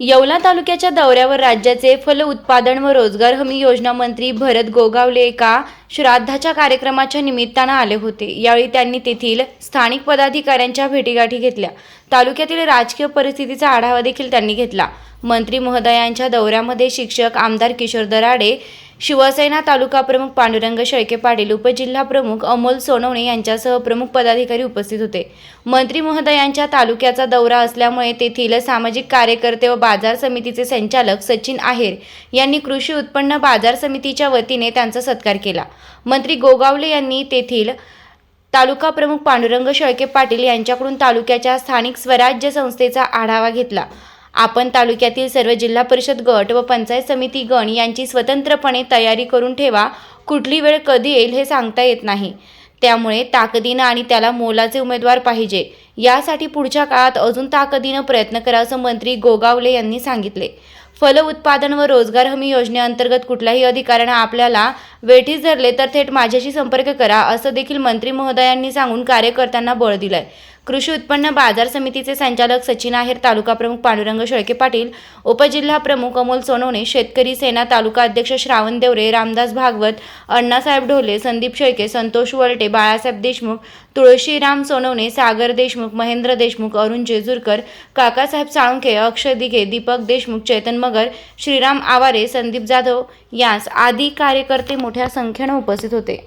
येवला तालुक्याच्या दौऱ्यावर राज्याचे फल उत्पादन व रोजगार हमी योजना मंत्री भरत गोगावले एका श्राद्धाच्या कार्यक्रमाच्या निमित्तानं आले होते. यावेळी त्यांनी तेथील स्थानिक पदाधिकाऱ्यांच्या भेटीगाठी घेतल्या. तालुक्यातील राजकीय परिस्थितीचा आढावा देखील त्यांनी घेतला. मंत्री महोदयांच्या दौऱ्यामध्ये शिक्षक आमदार किशोर दराडे शिवसेना तालुका प्रमुख पांडुरंग शेळके पाटील उपजिल्हा प्रमुख अमोल सोनवणे यांच्यासह प्रमुख पदाधिकारी उपस्थित होते. मंत्री महोदयांच्या तालुक्याचा दौरा असल्यामुळे तेथील सामाजिक कार्यकर्ते व बाजार समितीचे संचालक सचिन आहेर यांनी कृषी उत्पन्न बाजार समितीच्या वतीने त्यांचा सत्कार केला. मंत्री गोगावले यांनी तेथील तालुका प्रमुख पांडुरंग शेळके पाटील यांच्याकडून तालुक्याच्या स्थानिक स्वराज्य संस्थेचा आढावा घेतला. आपण तालुक्यातील सर्व जिल्हा परिषद गट व पंचायत समिती गण यांची स्वतंत्रपणे तयारी करून ठेवा. कुठली वेळ कधी येईल हे सांगता येत नाही. त्यामुळे ताकदीनं आणि त्याला मोलाचे उमेदवार पाहिजे. यासाठी पुढच्या काळात अजून ताकदीनं प्रयत्न करा असं मंत्री गोगावले यांनी सांगितले. फल उत्पादन व रोजगार हमी योजनेअंतर्गत कुठल्याही अधिकाऱ्यांना आपल्याला वेठीस धरले तर थेट माझ्याशी संपर्क करा असं देखील मंत्री महोदयांनी सांगून कार्यकर्त्यांना बळ दिलंय. कृषी उत्पन्न बाजार समितीचे संचालक सचिन आहेर तालुका प्रमुख पांडुरंग शेळके पाटील उपजिल्हा प्रमुख अमोल सोनवणे शेतकरी सेना तालुका अध्यक्ष श्रावण देवरे रामदास भागवत अण्णासाहेब ढोले संदीप शेळके संतोष वलटे बाळासाहेब देशमुख तुळशीराम सोनवणे सागर देशमुख महेंद्र देशमुख अरुण जेजूरकर काकासाहेब साळुंखे अक्षय दिघे दीपक देशमुख चेतन मगर श्रीराम आवारे संदीप जाधव यास आदी कार्यकर्ते मोठ्या संख्येनं उपस्थित होते.